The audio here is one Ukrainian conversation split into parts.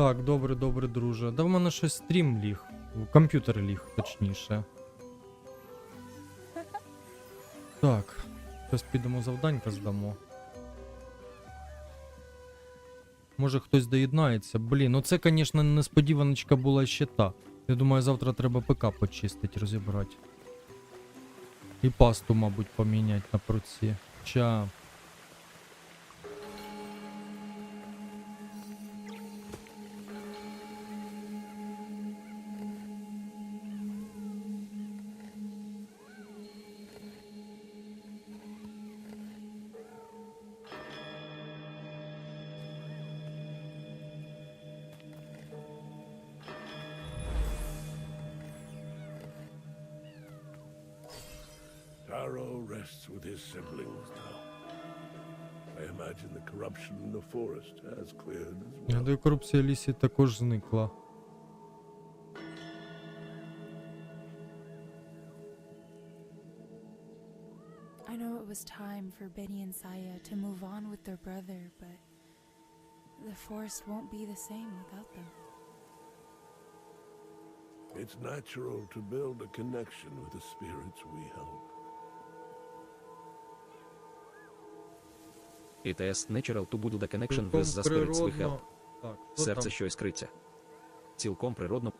Так, добре, добре, друже. Да в мене щось стрім ліг. Комп'ютер ліг, точніше. Так. Зараз підемо завданька здамо. Може хтось доєднається. Блін, ну це, звісно, несподіваночка була ще та. Я думаю, завтра треба ПК почистити, розібрати. І пасту, мабуть, поміняти на пруці. Ча. corruption in the forest has cleared as well. Гадаю, корупція в лісі також зникла. I know it was time for Benny and Saya to move on with their brother, but the forest won't be the same without them. It's natural to build a connection with the spirits we help. It is natural to build a connection with the spirits we help. Так, Серце там? щось криться. Цілком природно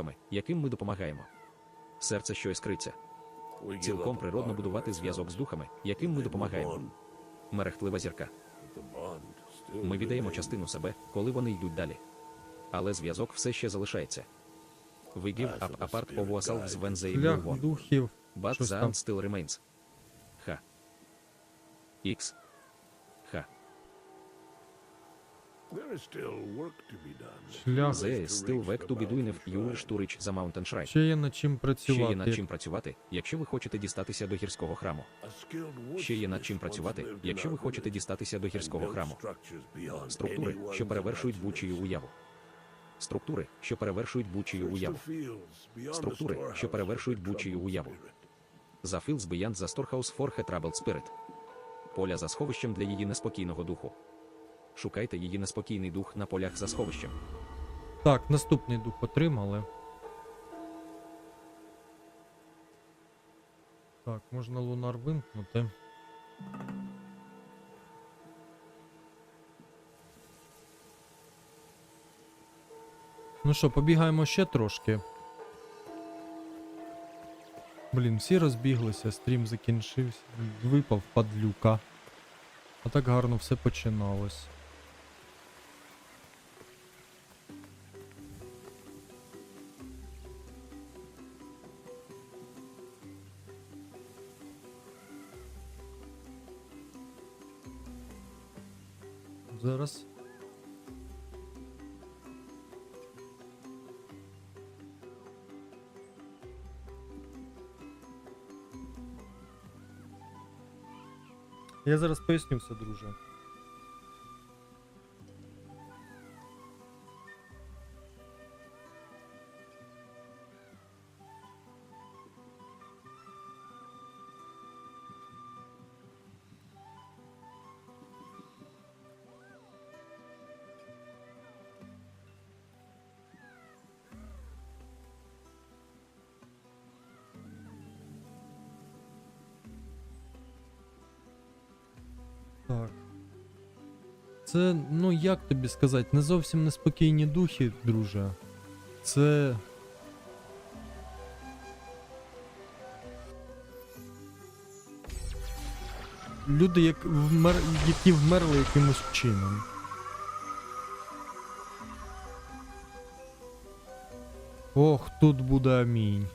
рухами, яким ми допомагаємо. Серце щось криться. Цілком природно будувати зв'язок з духами, яким ми допомагаємо. Мерехтлива зірка. Ми віддаємо частину себе, коли вони йдуть далі. Але зв'язок все ще залишається. We give up a part of ourselves when they move on. But the still remains. Х. Х. There is still work to be done. Шлях. There is still work to be doing if you wish to reach the mountain shrine. Ще є над чим Ще працювати. є над чим працювати, якщо ви хочете дістатися до гірського храму. Ще є над чим працювати, якщо ви хочете дістатися до гірського храму. Структури, що перевершують imagination. уяву. Структури, що перевершують Search уяву. the fields beyond the Структури, що перевершують troubled уяву. За Fields Beyond the Storehouse for her Troubled Spirit. Поля за сховищем для її неспокійного духу. Шукайте її неспокійний дух на полях за сховищем. Так, наступний дух отримали. Так, можна лунар вимкнути. Ну що, побігаємо ще трошки. Блін, всі розбіглися, стрім закінчився. Випав падлюка. А так гарно все починалось. Зараз поясню все, друже. Так. Це, ну як тобі сказати, не зовсім неспокійні духи, друже. Це. Люди, як вмер... які вмерли якимось чином. Ох, тут буде амінь.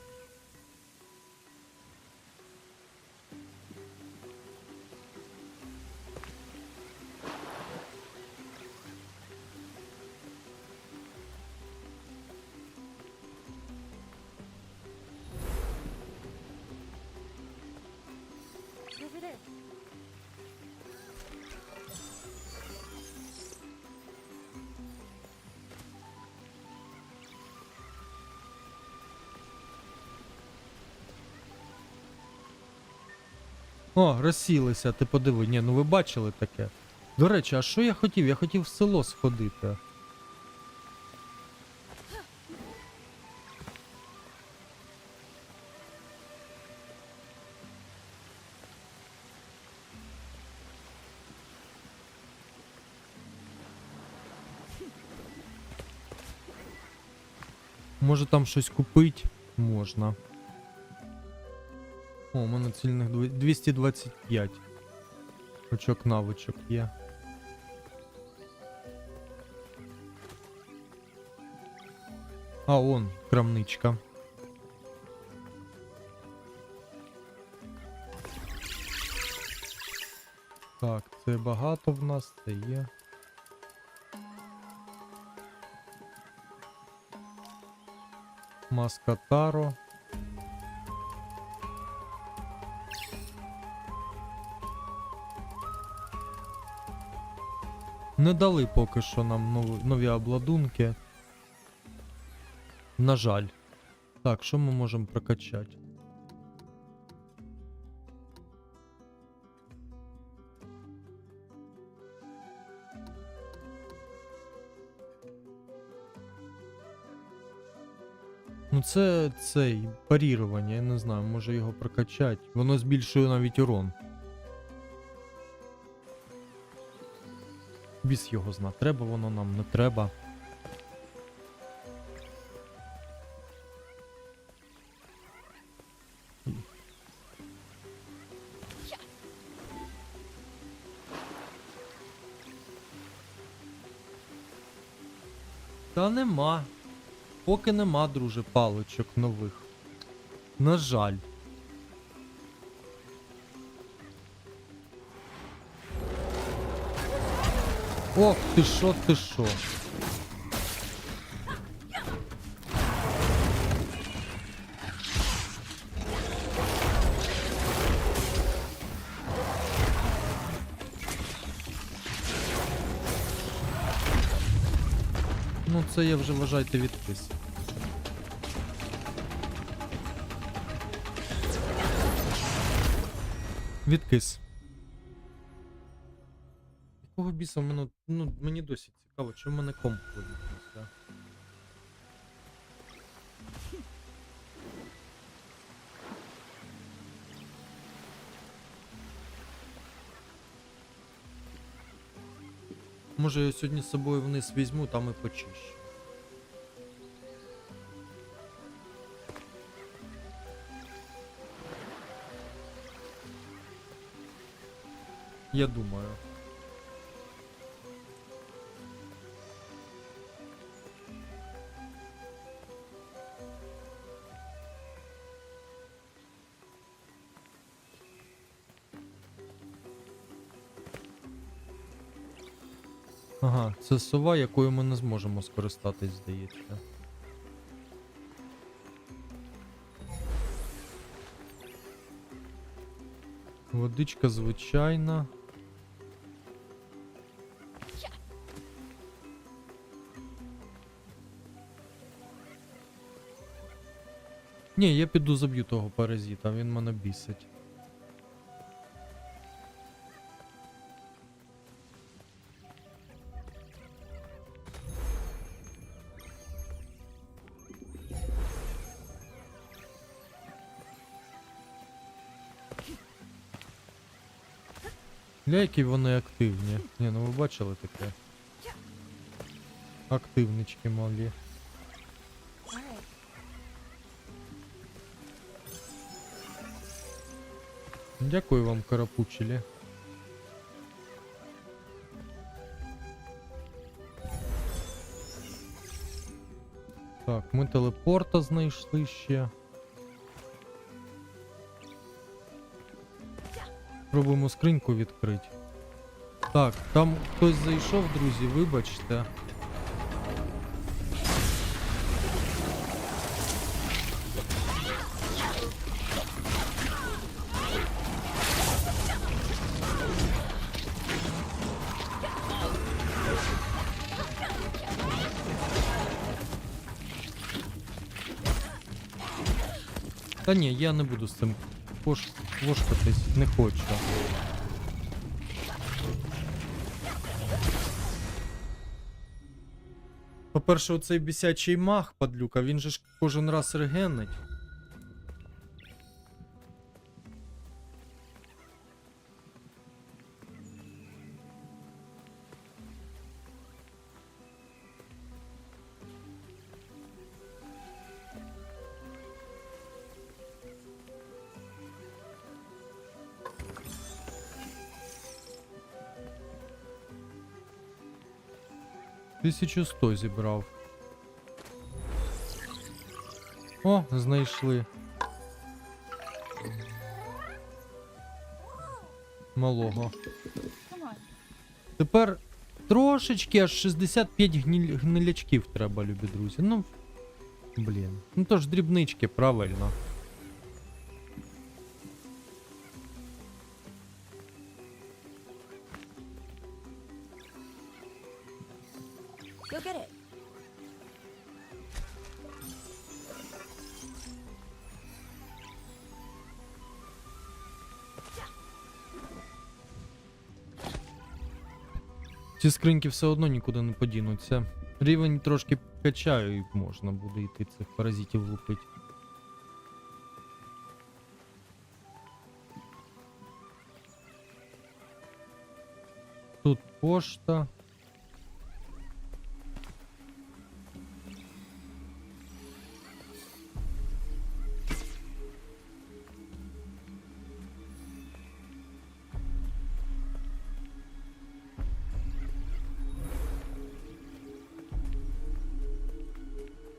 О, розсілися, ти подиви. Ні, ну ви бачили таке. До речі, а що я хотів? Я хотів в село сходити. Може там щось купити можна. О, у мене цільних дв- 225. Очок навичок є. А, он, крамничка. Так, це багато в нас, це є. Маска Таро. Не дали поки що нам нові, нові обладунки. На жаль. Так, що ми можемо прокачати? Ну це цей парірування, я не знаю, може його прокачати. Воно збільшує навіть урон. Біс його зна. Треба воно нам, не треба. Та нема. Поки нема, друже, паличок нових. На жаль. Ох, ти що, ти що. Ну це я вже вважайте відпис. Відкис. Біса мене. Ну, мені досі цікаво, в мене комп вилітався. Може я сьогодні з собою вниз візьму, там і почищу. Я думаю. Ага, це сова, якою ми не зможемо скористатись, здається. Водичка звичайна. Ні, я піду заб'ю того паразита, він мене бісить. Гля, які вони активні. Ні, ну ви бачили таке? Активнички малі. Дякую вам, карапучелі. Так, ми телепорта знайшли ще. Пробуємо скриньку відкрити. Так, там хтось зайшов, друзі, вибачте. Та ні, я не буду з цим пош... вошкатись, не хочу. По-перше, оцей бісячий мах, падлюка, він же ж кожен раз регенить. 1100 зібрав. О, знайшли. Малого. Тепер трошечки аж 65 гніль... гнилячків треба, любі друзі. Ну, блін. Ну то ж дрібнички, правильно. Ці скриньки все одно нікуди не подінуться. Рівень трошки качаю і можна буде йти цих паразитів лупити. Тут пошта.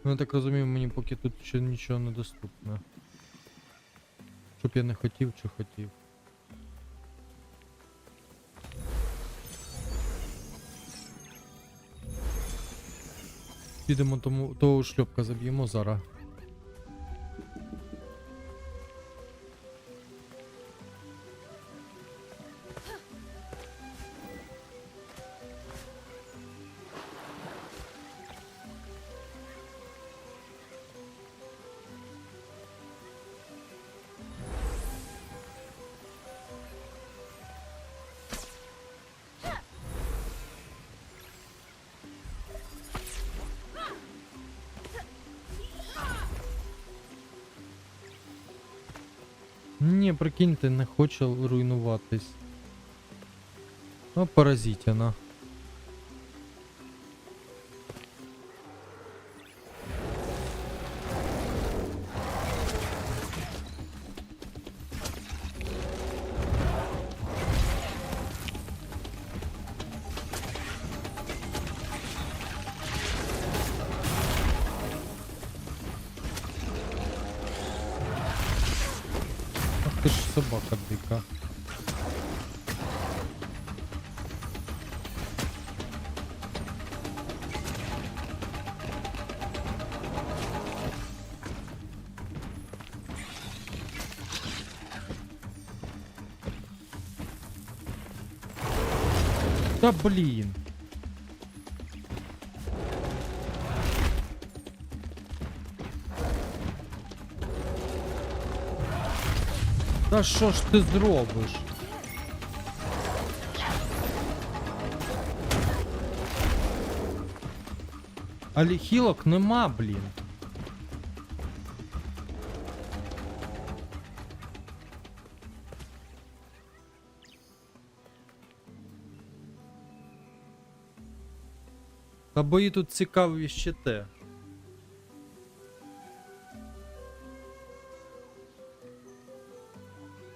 Ну, я так розумію, мені поки тут ще нічого не доступно. Щоб я не хотів чи хотів. Підемо тому того шльопка заб'ємо зараз. Ні, прикиньте, не хоче руйнуватись. Ну, паразитяна. Та блін. Та що ж ти зробиш? Але хілок нема, блін. Та бої тут цікаві ще те.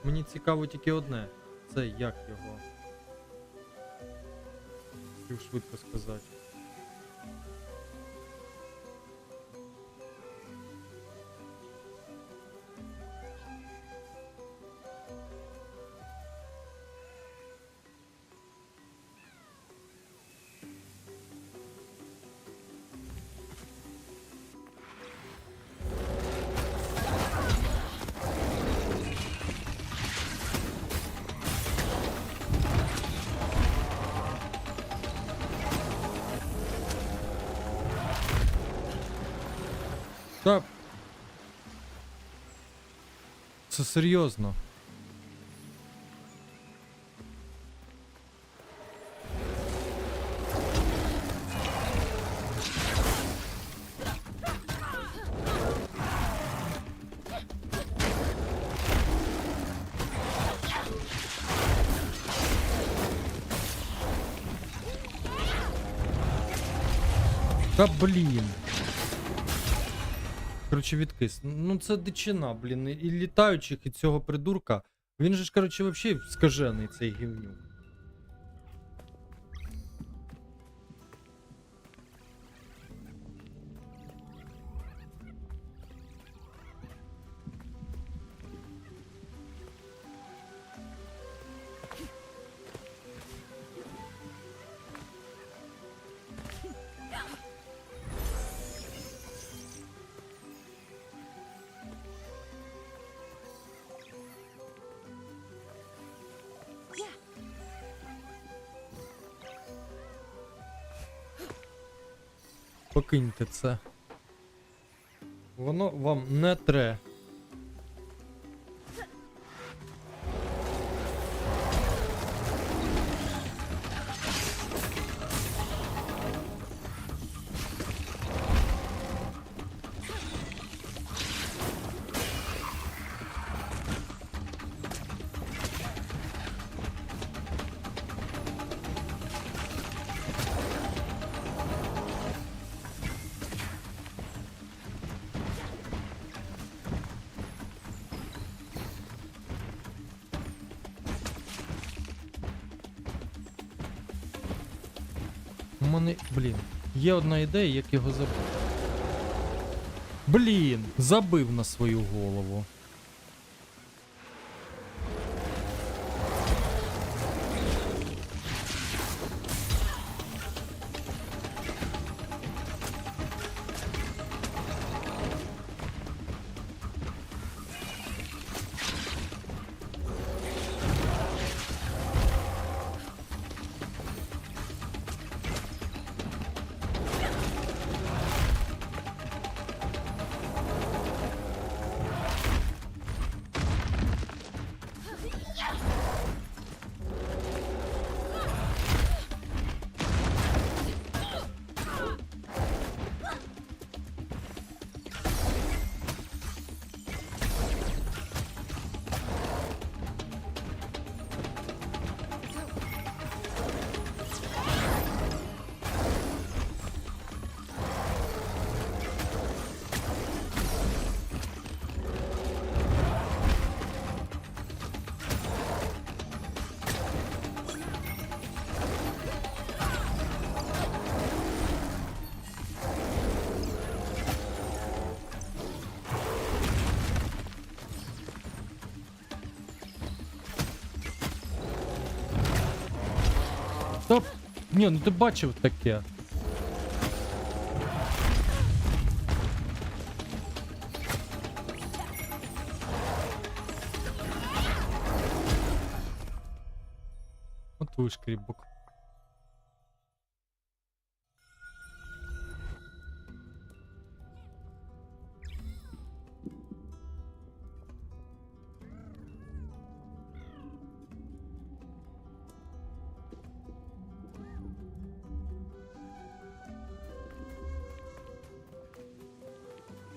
Мені цікаво тільки одне. Це як його. Як швидко сказати. Серйозно. Та блін. Коротше, відкис. Ну це дичина, блін. І літаючих, і цього придурка. Він же ж, коротше, вообще скажений цей гівнюк. Покиньте це. Воно вам не тре. Є одна ідея, як його забити. Блін, забив на свою голову. Ні, ну ти бачив таке.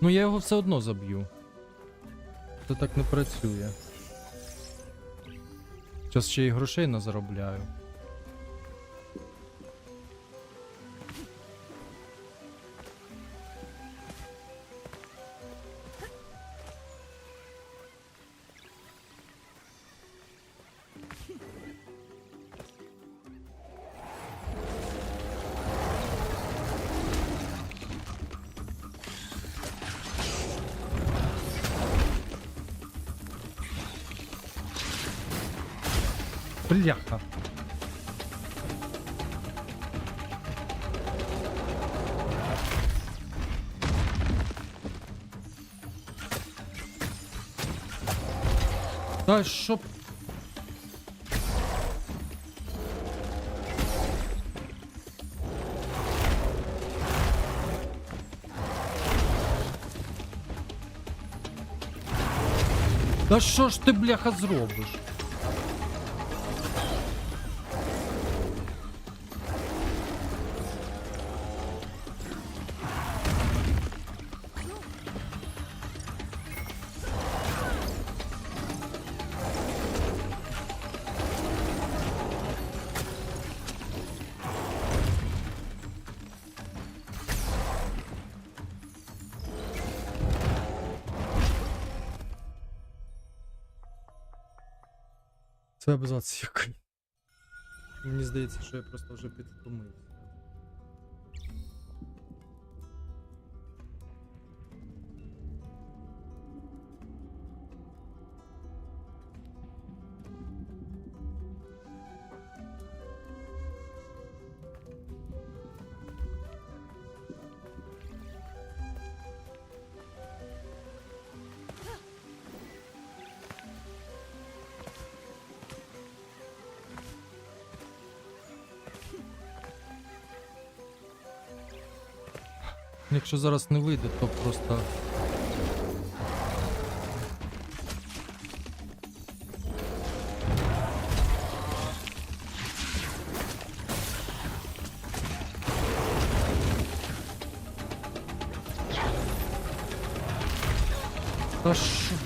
Ну я його все одно заб'ю. Це так не працює. Зараз ще й грошей не заробляю. Бляха. Та що? Та що ж ти, бляха, зробиш? Це абзац який. Мені здається, що я просто вже підвтомився. Якщо зараз не вийде, то просто. Та що?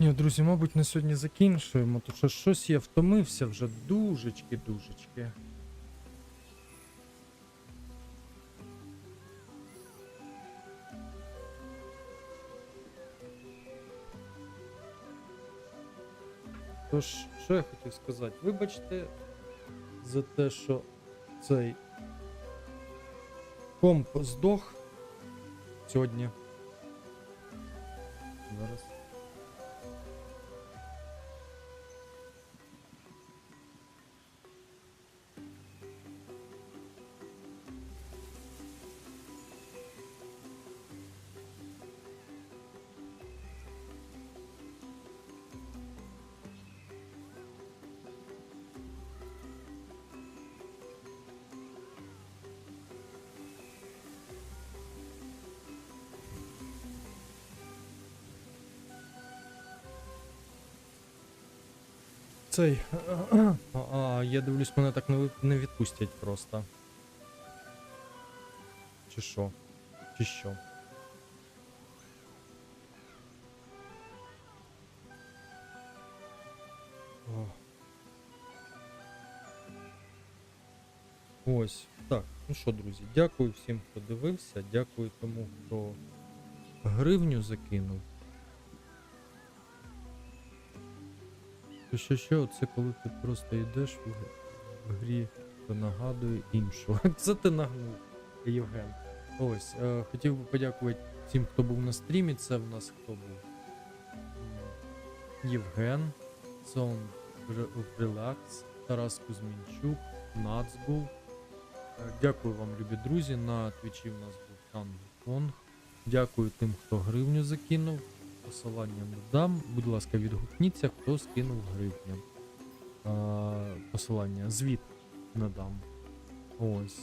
Ні, друзі, мабуть, на сьогодні закінчуємо, тому що щось я втомився вже дужечки-дужечки. Тож, що я хотів сказати? Вибачте за те, що цей комп здох сьогодні. Зараз. Цей. А, я дивлюсь, мене так не, відпустять просто. Чи що? Чи що? Ось. Так, ну що, друзі, дякую всім, хто дивився. Дякую тому, хто гривню закинув. Що, що, що, це коли ти просто йдеш в, в грі, то нагадує іншу. Це ти нагнув, Євген. Ось, е, хотів би подякувати всім, хто був на стрімі. Це в нас хто був? Євген, Сон Релакс, Тарас Кузьмінчук, Нацбул. Е, Дякую вам, любі друзі. На твічі в нас був Кан Конг. Дякую тим, хто гривню закинув. Посилання не дам. Будь ласка, відгукніться, хто скинув гривню. А, посилання, звіт не дам. Ось.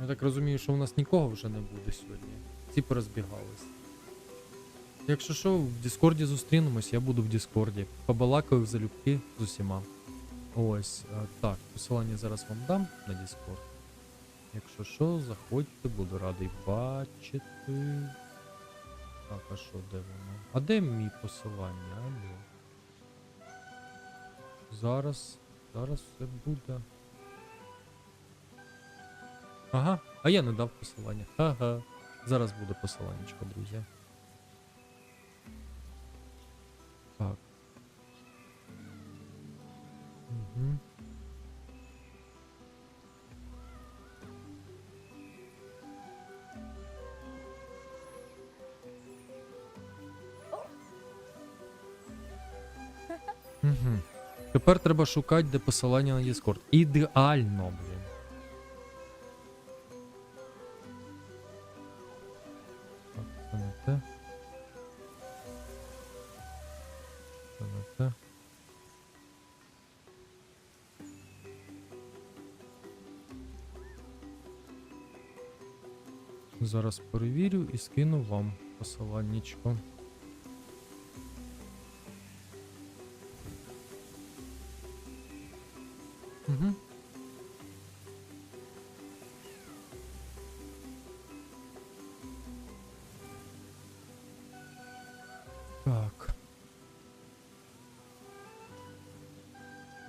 Я так розумію, що у нас нікого вже не буде сьогодні. Всі порозбігались. Якщо що, в Діскорді зустрінемось, я буду в Діскорді. Побалакаю залюбки з усіма. Ось. так, посилання зараз вам дам на Діскорд. Якщо що, заходьте, буду радий бачити. Так, а що, де воно? А де мій посилання? Алло. Зараз. Зараз все буде. Ага, а я не дав посилання. Ага. Зараз буде посиланнячко, друзі. Так. Угу. Тепер треба шукати, де посилання на Discord. Ідеально, блін. Так, це не те. Це не те. Зараз перевірю і скину вам посиланнячко.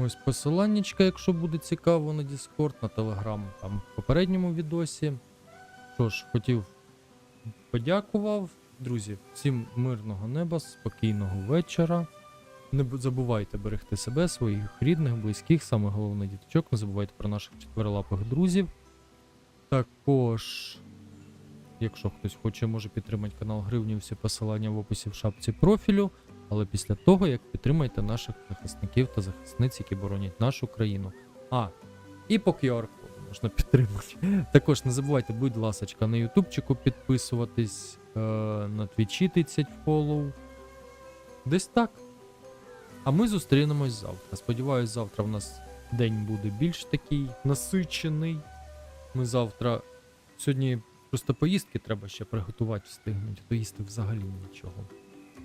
Ось посиланнячка, якщо буде цікаво на Discord, на Telegram, там в попередньому відосі. Що ж, хотів подякував. Друзі, всім мирного неба, спокійного вечора. Не забувайте берегти себе, своїх рідних, близьких, саме головне діточок. Не забувайте про наших чотирилапих друзів. Також, якщо хтось хоче, може підтримати канал Гривні, всі посилання в описі в шапці профілю. Але після того, як підтримаєте наших захисників та захисниць, які боронять нашу країну. А, і по QR-коду можна підтримати. Також не забувайте, будь ласочка, на ютубчику підписуватись, е, на твічі тицять фоллоу. Десь так. А ми зустрінемось завтра. Сподіваюсь, завтра в нас день буде більш такий насичений. Ми завтра. Сьогодні просто поїздки треба ще приготувати, встигнути, а то їсти взагалі нічого.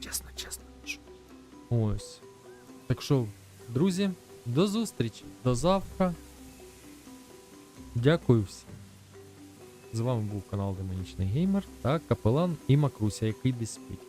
Чесно, чесно. Ось. Так що, друзі, до зустрічі, до завтра. Дякую всім. З вами був канал Демонічний Геймер та Капелан і Макруся, який десь спить.